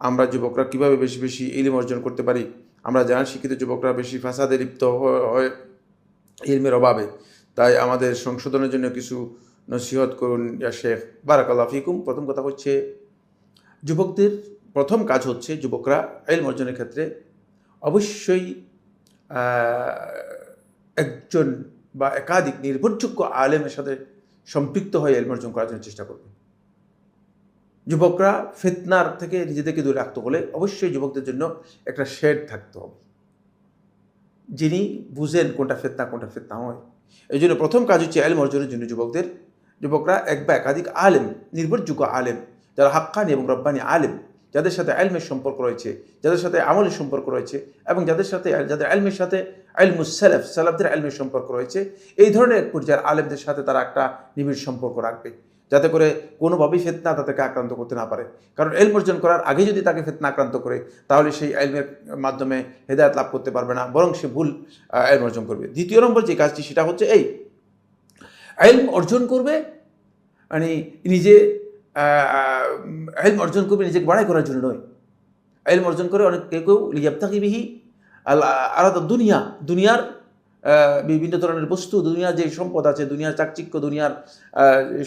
আমরা যুবকরা কীভাবে বেশি বেশি ইলিম অর্জন করতে পারি? আমরা জানি শিক্ষিত যুবকরা বেশি ফাসাদে লিপ্ত হয় ইলমের অভাবে। তাই আমাদের সংশোধনের জন্য কিছু নসিহত করুন, ইয়া শেখ। বারাকাল্লাহ ফিকুম। প্রথম কথা হচ্ছে, যুবকদের প্রথম কাজ হচ্ছে যুবকরা এলম অর্জনের ক্ষেত্রে অবশ্যই একজন বা একাধিক নির্ভরযোগ্য আলেমের সাথে সম্পৃক্ত হয়ে এলম অর্জন করার জন্য চেষ্টা করবে। যুবকরা ফিতনার থেকে নিজেদেরকে দূরে রাখতে হলে অবশ্যই যুবকদের জন্য একটা শেড থাকতে হবে। যিনি বুঝেন কোনটা ফেতনা কোনটা ফেতনা হয়। এই জন্য প্রথম কাজ হচ্ছে আলেম অর্জনের জন্য যুবকদের, যুবকরা এক বা একাধিক আলেম, নির্ভরযোগ্য আলেম, যারা হাক্কানি এবং রব্বানি আলেম, যাদের সাথে আলমের সম্পর্ক রয়েছে, যাদের সাথে আমলের সম্পর্ক রয়েছে এবং যাদের সাথে, যাদের আলমের সাথে আলমুস সালাফ, সালাফদের আলমের সম্পর্ক রয়েছে, এই ধরনের এক পর্যায়ের আলেমদের সাথে তারা একটা নিবিড় সম্পর্ক রাখবে। যাতে করে কোনোভাবেই ফেতনা তাদেরকে আক্রান্ত করতে না পারে। কারণ এলম অর্জন করার আগে যদি তাকে ফেতনা আক্রান্ত করে, তাহলে সেই এলমের মাধ্যমে হেদায়ত লাভ করতে পারবে না, বরং সে ভুল এলম অর্জন করবে। দ্বিতীয় নম্বর যে কাজটি, সেটা হচ্ছে এই। এলম অর্জন করবে মানে নিজে এলম অর্জন করবে নিজেকে বাড়াই করার জন্য নয়। এলম অর্জন করে অনেক কেউ কেউ লিয়াবতাকিবিহি আলাদা দুনিয়া, দুনিয়ার বিভিন্ন ধরনের বস্তু দুনিয়ার যে সম্পদ আছে, দুনিয়ার চাকচিক্য, দুনিয়ার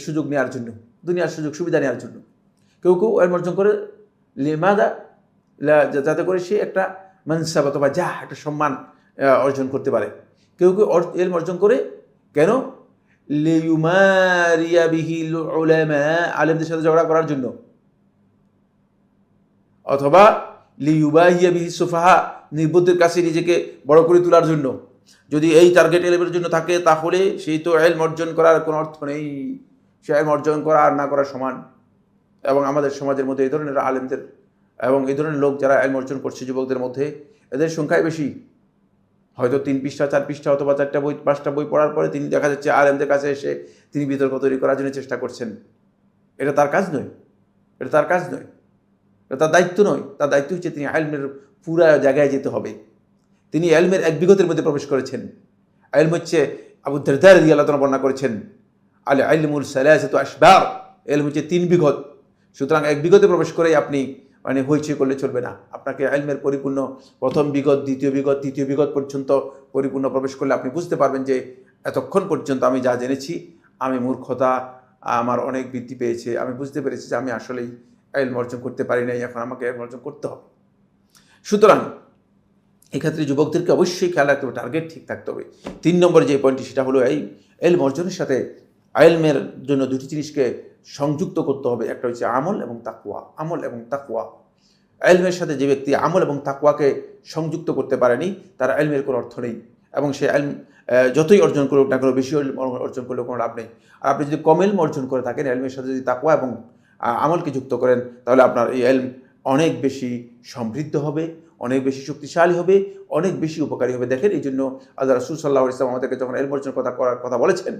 সুযোগ নেওয়ার জন্য, দুনিয়ার সুযোগ সুবিধা নেওয়ার জন্য। কেউ কেউ এলম অর্জন করে, লেমাদা যাতে করে সে একটা মানসাব অথবা যা একটা সম্মান অর্জন করতে পারে। কেউ কেউ এলম অর্জন করে, কেন? আলেমদের সাথে ঝগড়া করার জন্য। অথবা লিউবাহিয়া বিহি সুফাহা নির্বুদ্ধের কাছে নিজেকে বড় করে তোলার জন্য। যদি এই টার্গেট এলেভের জন্য থাকে, তাহলে সেই তো এলম অর্জন করার কোনো অর্থ নেই। সে এলম অর্জন করা আর না করা সমান। এবং আমাদের সমাজের মধ্যে এই ধরনের আলেমদের এবং এই ধরনের লোক যারা এলম অর্জন করছে যুবকদের মধ্যে, এদের সংখ্যাই বেশি। হয়তো তিন পৃষ্ঠা, চার পৃষ্ঠা অথবা চারটা বই, পাঁচটা বই পড়ার পরে তিনি দেখা যাচ্ছে আলেমদের কাছে এসে তিনি বিতর্ক তৈরি করার জন্য চেষ্টা করছেন। এটা তার কাজ নয়। এটা তার কাজ নয়। এটা তার দায়িত্ব নয়। তার দায়িত্ব হচ্ছে তিনি আলমের পুরা জায়গায় যেতে হবে। তিনি এলমের এক বিগতের মধ্যে প্রবেশ করেছেন। এলম হচ্ছে আবু দরদার দিয়ে আল্লাহ বর্ণনা করেছেন, আলে আলমুল সালাসিত আসবার এলম হচ্ছে তিন বিঘত সুতরাং এক বিগতে প্রবেশ করেই আপনি মানে হইচই করলে চলবে না। আপনাকে আলমের পরিপূর্ণ প্রথম বিগত, দ্বিতীয় বিগত, তৃতীয় বিগত পর্যন্ত পরিপূর্ণ প্রবেশ করলে আপনি বুঝতে পারবেন যে এতক্ষণ পর্যন্ত আমি যা জেনেছি, আমি মূর্খতা, আমার অনেক বৃদ্ধি পেয়েছে, আমি বুঝতে পেরেছি যে আমি আসলেই এলম অর্জন করতে পারি নাই, এখন আমাকে এলম অর্জন করতে হবে। সুতরাং এক্ষেত্রে যুবকদেরকে অবশ্যই খেয়াল রাখতে হবে টার্গেট ঠিক থাকতে হবে। তিন নম্বর যে পয়েন্টটি সেটা হলো এই এলম অর্জনের সাথে আইলমের জন্য দুটি জিনিসকে সংযুক্ত করতে হবে। একটা হচ্ছে আমল এবং তাকুয়া আমল এবং তাকুয়া এলমের সাথে যে ব্যক্তি আমল এবং তাকুয়াকে সংযুক্ত করতে পারেনি, তার এলমের কোনো অর্থ নেই এবং সে এলম যতই অর্জন করুক না কোনো, বেশি অর্জন করলেও কোনো লাভ নেই। আর আপনি যদি কম এলম অর্জন করে থাকেন এলমের সাথে যদি তাকুয়া এবং আমলকে যুক্ত করেন, তাহলে আপনার এই এলম অনেক বেশি সমৃদ্ধ হবে। অনেক বেশি শক্তিশালী হবে, অনেক বেশি উপকারী হবে। দেখেন, এই জন্য আল্লাহ রসুল সাল্লাহ ইসলাম আমাদেরকে যখন এলম অর্জন কথা করার কথা বলেছেন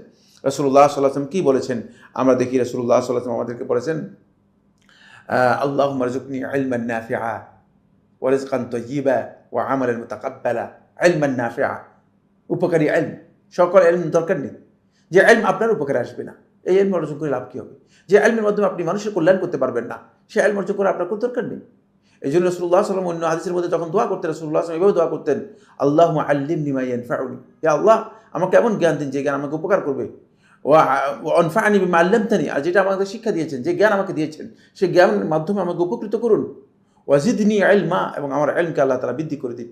রসুল্লাহ সাল্লাহাম কী বলেছেন? আমরা দেখি রসুল্লাহ সাল্লাহাম আমাদেরকে বলেছেন আল্লাহ মারজুকনি আলমান নাফিআ ওয়ারিজকান তয়িবা ও আমলের মোতাকাব্বালা। আলমান উপকারী আলম সকল এলম দরকার নেই। যে এলম আপনার উপকারে আসবে না। এই এলম অর্জন করে লাভ কী হবে? যে এলমের মাধ্যমে আপনি মানুষের কল্যাণ করতে পারবেন না, সে এলম অর্জন করে আপনার কোনো দরকার নেই। এই জন্য রসুল্লাহ সাল্লাম অন্য হাদিসের মধ্যে যখন দোয়া করতেন রসুল্লাহ সাল্লাম এভাবে দোয়া করতেন আল্লাহ আল্লিম নিমাইয়ান ফাউনি হে আল্লাহ, আমাকে এমন জ্ঞান দিন যে জ্ঞান আমাকে উপকার করবে। ও অনফানি বিমা আল্লামতানি। আর যেটা আমাকে শিক্ষা দিয়েছেন, যে জ্ঞান আমাকে দিয়েছেন সেই জ্ঞানের মাধ্যমে আমাকে উপকৃত করুন। ওয়াজিদনি মা এবং আমার এলমকে আল্লাহ তারা বৃদ্ধি করে দিন।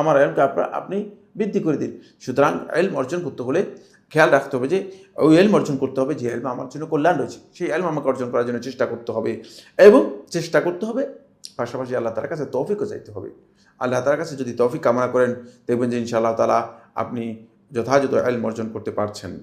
আমার এলমকে আপনার আপনি বৃদ্ধি করে দিন। সুতরাং এলম অর্জন করতে হলে খেয়াল রাখতে হবে যে, ওই এলম অর্জন করতে হবে যে এলম আমার জন্য কল্যাণ রয়েছে। সেই এলম আমাকে অর্জন করার জন্য চেষ্টা করতে হবে। এবং চেষ্টা করতে হবে পাশাপাশি আল্লাহ তার কাছে তৌফিকও চাইতে হবে। আল্লাহ তার কাছে যদি তৌফিক কামনা করেন, দেখবেন যে ইনশাআল্লাহ তালা আপনি যথাযথ এলম অর্জন করতে পারছেন।